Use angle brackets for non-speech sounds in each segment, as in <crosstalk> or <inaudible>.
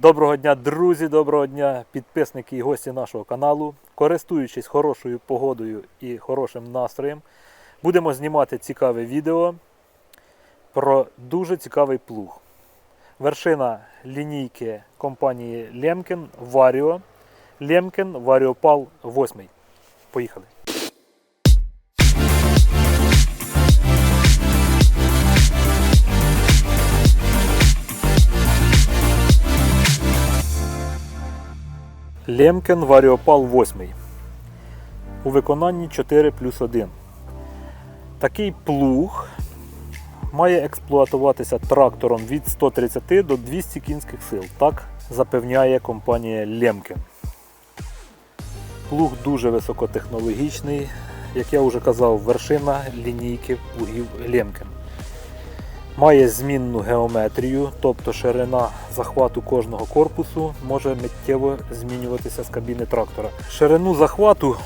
Доброго дня, друзі, доброго дня, підписники і гості нашого каналу. Користуючись хорошою погодою і хорошим настроєм, будемо знімати цікаве відео про дуже цікавий плуг. Вершина лінійки компанії Lemken Vario. Lemken Variopal 8. Поїхали. Лемкен Variopal 8. У виконанні 4 плюс 1. Такий плуг має експлуатуватися трактором від 130 до 200 кінських сил. Так запевняє компанія Лемкен. Плуг дуже високотехнологічний. Як я вже казав, вершина лінійки плугів Лемкен. Має змінну геометрію, тобто ширина захвату кожного корпусу може миттєво змінюватися з кабіни трактора. Ширину захвату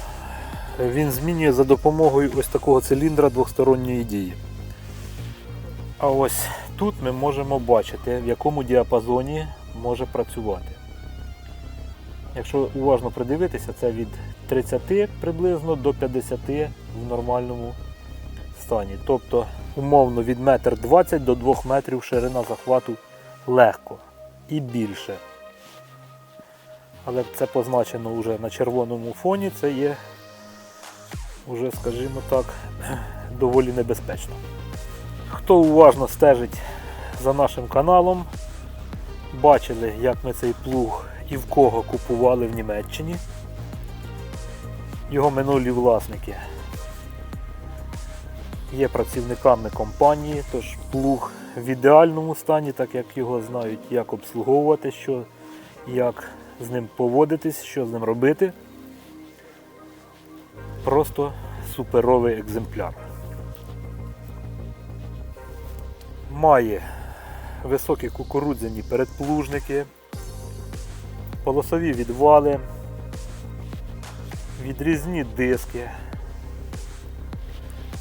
він змінює за допомогою ось такого циліндра двосторонньої дії. А ось тут ми можемо бачити, в якому діапазоні може працювати. Якщо уважно придивитися, це від 30 приблизно до 50 в нормальному стані. Тобто, умовно від 1,20 до 2 метрів ширина захвату легко і більше. Але це позначено вже на червоному фоні, це є вже, скажімо так, <clears throat> доволі небезпечно. Хто уважно стежить за нашим каналом, бачили, як ми цей плуг і в кого купували в Німеччині. Його минулі власники є працівниками компанії, тож плуг в ідеальному стані, так як його знають, як обслуговувати, що, як з ним поводитись, що з ним робити. Просто суперовий екземпляр. Має високі кукурудзяні передплужники, полосові відвали, відрізні диски.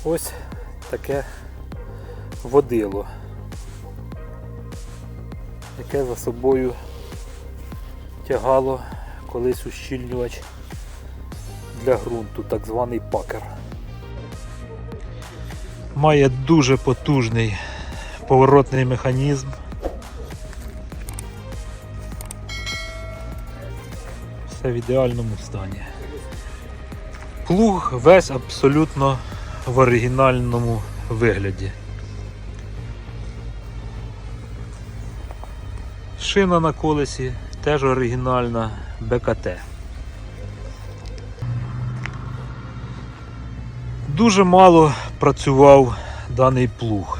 Ось таке водило, яке за собою тягало колись ущільнювач для ґрунту, так званий пакер. Має дуже потужний поворотний механізм. Все в ідеальному стані. Плуг весь абсолютно в оригінальному вигляді. Шина на колесі теж оригінальна БКТ. Дуже мало працював даний плуг.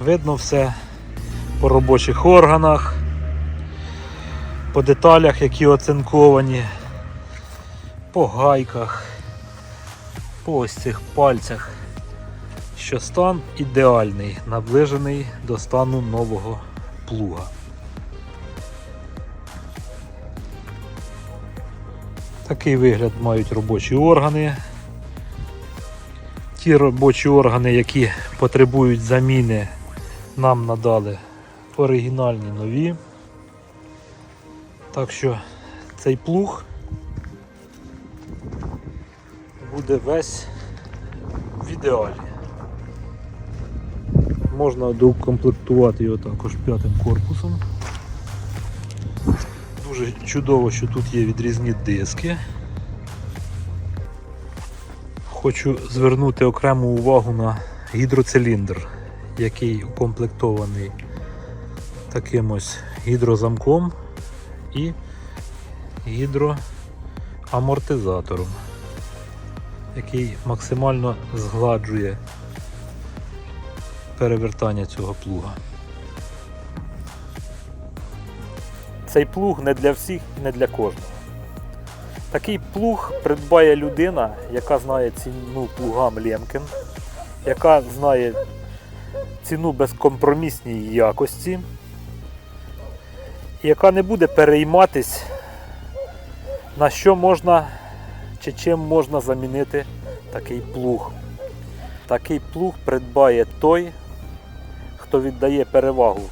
Видно все по робочих органах, по деталях, які оцинковані, по гайках по ось цих пальцях, що стан ідеальний, наближений до стану нового плуга. Такий вигляд мають робочі органи. Ті робочі органи, які потребують заміни, нам надали оригінальні нові. Так що цей плуг буде весь в ідеалі. Можна доукомплектувати його також п'ятим корпусом. Дуже чудово, що тут є відрізні диски. Хочу звернути окрему увагу на гідроциліндр, який укомплектований таким ось гідрозамком і гідроамортизатором який максимально згладжує перевертання цього плуга. Цей плуг не для всіх і не для кожного. Такий плуг придбає людина, яка знає ціну плугам Лемкен, яка знає ціну безкомпромісній якості, і яка не буде перейматись, на що можна чи чим можна замінити такий плуг. Такий плуг придбає той, хто віддає перевагу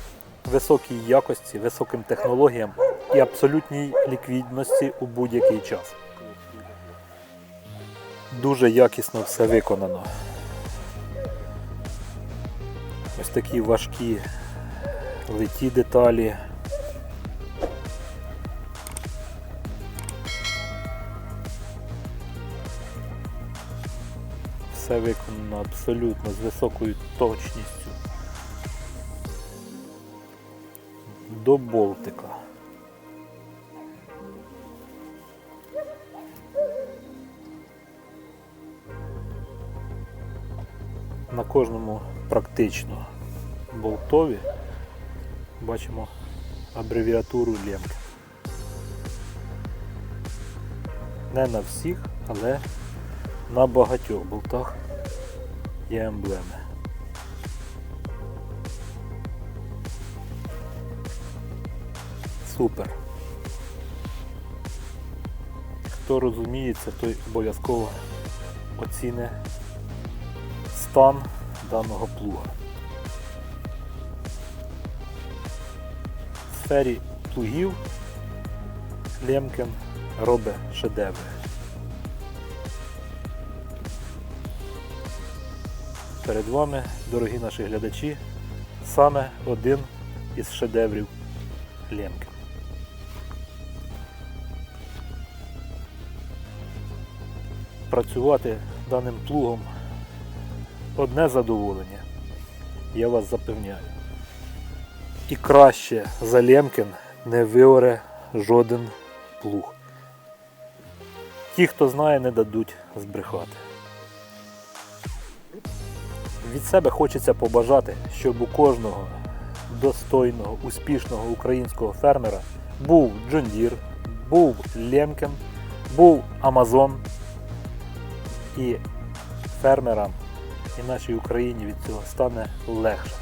високій якості, високим технологіям і абсолютній ліквідності у будь-який час. Дуже якісно все виконано. Ось такі важкі литі деталі. Все виконано абсолютно з високою точністю. До болтика. На кожному практично болтові бачимо абревіатуру лемки. Не на всіх, але на багатьох болтах є емблеми. Супер. Хто розуміється, той обов'язково оціни стан даного плуга. В сфері плугів Лемкін робить шедеври. Перед вами, дорогі наші глядачі, саме один із шедеврів Лемкін. Працювати даним плугом одне задоволення, я вас запевняю. І краще за Лемкін не виоре жоден плуг. Ті, хто знає, не дадуть збрехати. Від себе хочеться побажати, щоб у кожного достойного, успішного українського фермера був John був Лемкін, був Amazon і фермерам і нашій Україні від цього стане легше.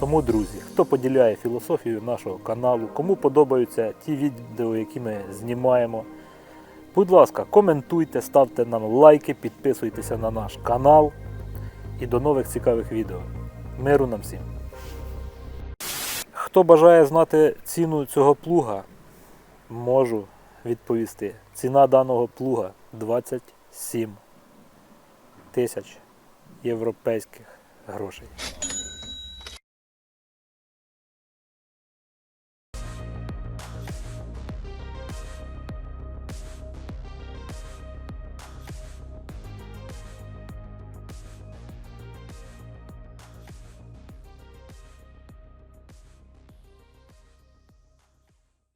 Тому, друзі, хто поділяє філософію нашого каналу, кому подобаються ті відео, які ми знімаємо, будь ласка, коментуйте, ставте нам лайки, підписуйтеся на наш канал і до нових цікавих відео. Миру нам всім! Хто бажає знати ціну цього плуга, можу відповісти. Ціна даного плуга 27 тисяч європейських грошей.